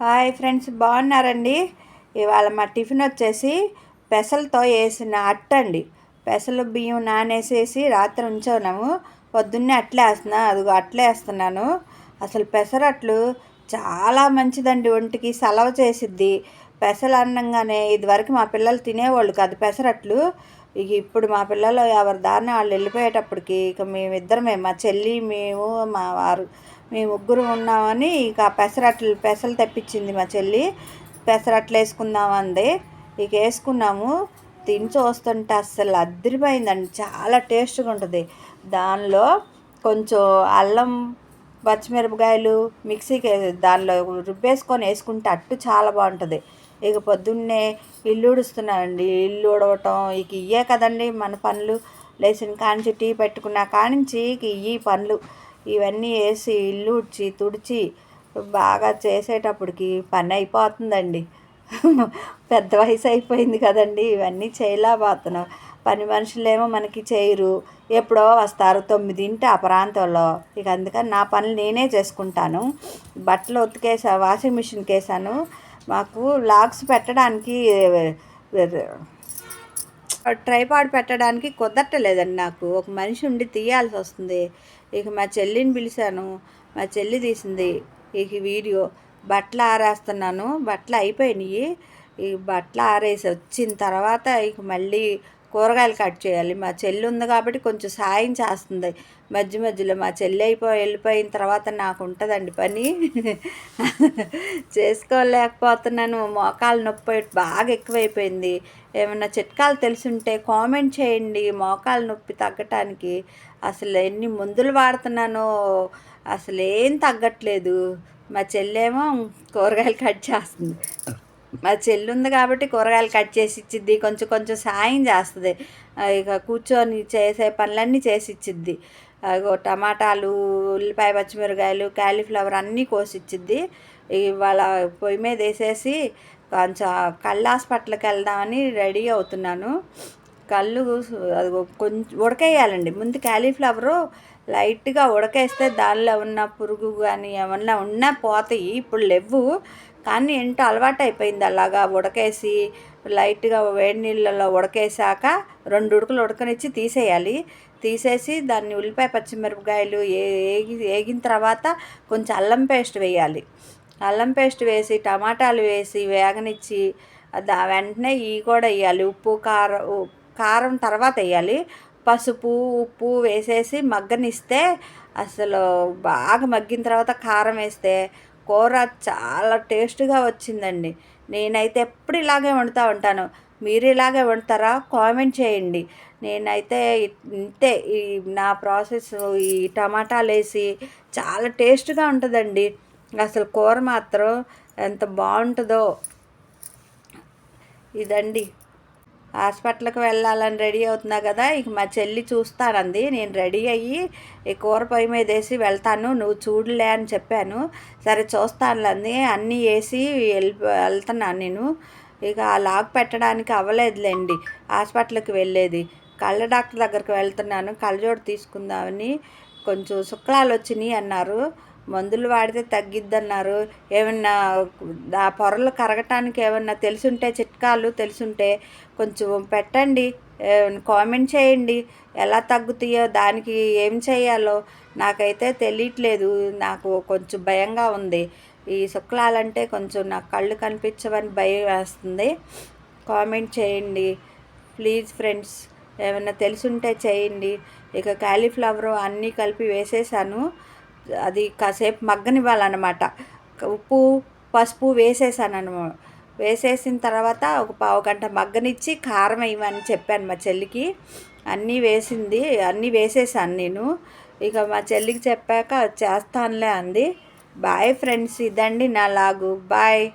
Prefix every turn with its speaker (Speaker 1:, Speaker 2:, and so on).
Speaker 1: Hi friends బాగున్నారండి? ఇవాళ మా టిఫిన్ వచ్చేసి పెసలతో వేసిన అట్టండి. పెసలు బియ్యం నానేసేసి రాత్రి ఉంచున్నాము పొద్దున్నే అట్లే వేస్తున్నా అదిగో అట్లే వేస్తున్నాను. అసలు పెసరట్లు చాలా మంచిదండి ఒంటికి సలవ చేసిద్ది. పెసలు అన్నంగానే ఇదివరకు మా పిల్లలు తినేవాళ్ళు కాదు పెసరట్లు. ఇక ఇప్పుడు మా పిల్లలు ఎవరి దారిన వాళ్ళు వెళ్ళిపోయేటప్పటికి ఇక మేమిద్దరమే మా చెల్లి మేము మా వారు. మేము ముగ్గురు ఉన్నామని ఇక పెసరట్లు పెసలు తెప్పించింది మా చెల్లి. పెసరట్లు వేసుకుందామంది. ఇక వేసుకున్నాము. తిని వస్తుంటే అస్సలు అద్దరిపోయిందండి చాలా టేస్ట్గా ఉంటుంది. దానిలో కొంచెం అల్లం పచ్చిమిరపకాయలు మిక్సీకి దానిలో రుబ్బేసుకొని వేసుకుంటే అట్టు చాలా బాగుంటుంది. ఇక పొద్దున్నే ఇల్లు ఉడుస్తున్నానండి ఇల్లు ఉడవటం ఇక ఇయ్యే కదండి మన పనులు. లేచిన కానించి టీ పెట్టుకున్న కానించి ఇక ఇవి పనులు. ఇవన్నీ వేసి ఇల్లు ఉడ్చి తుడిచి బాగా చేసేటప్పటికి పని అయిపోతుందండి. పెద్ద వయసు అయిపోయింది కదండి. ఇవన్నీ చేయలేకపోతున్నాం. పని మనుషులేమో మనకి చేయరు. ఎప్పుడో వస్తారు తొమ్మిదింటి ఆ ప్రాంతంలో ఇక అందుకని నా పనులు నేనే చేసుకుంటాను. బట్టలు ఉతికేసా వాషింగ్ మిషన్కి వేసాను మాకు లాక్స్ పెట్టడానికి ట్రైపాడ్ పెట్టడానికి కుదరటలేదండి నాకు. ఒక మనిషి ఉండి తీయాల్సి వస్తుంది. ఇక మా చెల్లిని పిలిచాను. మా చెల్లి తీసింది ఇక వీడియో. బట్టలు ఆరేస్తున్నాను. బట్టలు అయిపోయినాయి. ఈ బట్టలు ఆరేసి వచ్చిన తర్వాత ఇక మళ్ళీ కూరగాయలు కట్ చేయాలి. మా చెల్లి ఉంది కాబట్టి కొంచెం సాయం చేస్తుంది. మధ్య మధ్యలో మా చెల్లి అయిపోయి వెళ్ళిపోయిన తర్వాత నాకు ఉంటుందండి పని. చేసుకోలేకపోతున్నాను. మోకాలు నొప్పి బాగా ఎక్కువైపోయింది. ఏమైనా చిట్కాలు తెలుసుంటే కామెంట్ చేయండి. మోకాలు నొప్పి తగ్గటానికి. అసలు ఎన్ని మందులు వాడుతున్నానో అసలు ఏం తగ్గట్లేదు. మా చెల్లేమో కూరగాయలు కట్ చేస్తుంది. మా చెల్లి ఉంది కాబట్టి కూరగాయలు కట్ చేసి ఇచ్చిద్ది కొంచెం కొంచెం సాయం చేస్తుంది. ఇక కూర్చొని చేసే పనులన్నీ చేసి ఇచ్చిద్ది. టమాటాలు ఉల్లిపాయ పచ్చిమిరకాయలు క్యాలీఫ్లవర్ అన్నీ కోసి ఇచ్చిద్ది. ఇవాళ పొయ్యి మీద వేసేసి కొంచెం కళ్ళు హాస్పిటల్కి వెళ్దామని రెడీ అవుతున్నాను. కళ్ళు అది కొంచెం ఉడకేయాలండి. ముందు క్యాలీఫ్లవరు లైట్గా ఉడకేస్తే దానిలో ఉన్న పురుగు కానీ ఏమన్నా ఉన్నా పోతాయి. ఇప్పుడు లేవు కానీ ఏంటో అలవాటు అయిపోయింది అలాగా ఉడకేసి లైట్గా వేడి నీళ్ళలో ఉడకేసాక రెండు ఉడకలు ఉడకనిచ్చి తీసేయాలి. తీసేసి దాన్ని ఉల్లిపాయ పచ్చిమిరపకాయలు ఏగి ఏగిన తర్వాత కొంచెం అల్లం పేస్ట్ వేయాలి. అల్లం పేస్ట్ వేసి టమాటాలు వేసి వేగనిచ్చి దా వెంటనే ఇవి కూడా వేయాలి. ఉప్పు కారం కారం తర్వాత వేయాలి. పసుపు ఉప్పు వేసేసి మగ్గనిస్తే అసలు బాగా మగ్గిన తర్వాత కారం వేస్తే కూర చాలా టేస్ట్గా వచ్చిందండి. నేనైతే ఎప్పుడు ఇలాగే వండుతూ ఉంటాను. మీరు ఇలాగే వండుతారా? కామెంట్ చేయండి. నేనైతే ఇంతే. ఈ నా ప్రాసెస్ ఈ టమాటాలు వేసి చాలా టేస్ట్గా ఉంటుందండి. అసలు కూర మాత్రం ఎంత బాగుంటుందో. ఇదండి. హాస్పిటల్కి వెళ్ళాలని రెడీ అవుతున్నా కదా ఇక మా చెల్లి చూస్తానంది నేను రెడీ అయ్యి ఈ కూర పొయ్యి మీద వేసి వెళ్తాను. నువ్వు చూడలే అని చెప్పాను. సరే చూస్తానులంది. అన్నీ వేసి వెళ్ళి వెళ్తున్నాను నేను. ఇక ఆ లాక్ పెట్టడానికి అవ్వలేదులేండి. హాస్పిటల్కి వెళ్ళేది. కళ్ళ డాక్టర్ దగ్గరికి వెళ్తున్నాను. కళ్ళజోడు తీసుకుందామని. కొంచెం శుక్లాలు వచ్చినాయి అన్నారు. మందులు వాడితే తగ్గిద్దన్నారు. ఏమన్నా ఆ పొరలు కరగటానికి ఏమన్నా తెలుసుంటే చిట్కాలు తెలుసుంటే కొంచెం పెట్టండి. కామెంట్ చేయండి. ఎలా తగ్గుతాయో దానికి ఏం చేయాలో నాకైతే తెలియట్లేదు. నాకు కొంచెం భయంగా ఉంది. ఈ శుక్లాలంటే కొంచెం నాకు కళ్ళు కనిపించవని భయం వేస్తుంది. కామెంట్ చేయండి. ప్లీజ్ ఫ్రెండ్స్ ఏమైనా తెలుసుంటే చేయండి. ఇక క్యాలీఫ్లవరు అన్నీ కలిపి వేసేసాను. అది కాసేపు మగ్గనివ్వాలన్నమాట. ఉప్పు పసుపు వేసేసాను అనమాట వేసేసిన తర్వాత ఒక పావు గంట మగ్గనిచ్చి కారం వేయమని చెప్పాను మా చెల్లికి. అన్నీ వేసింది అన్నీ వేసేసాను నేను. ఇక మా చెల్లికి చెప్పాక చేస్తానులే అంది. బాయ్ ఫ్రెండ్స్ ఇదండి నా లాగు. బాయ్.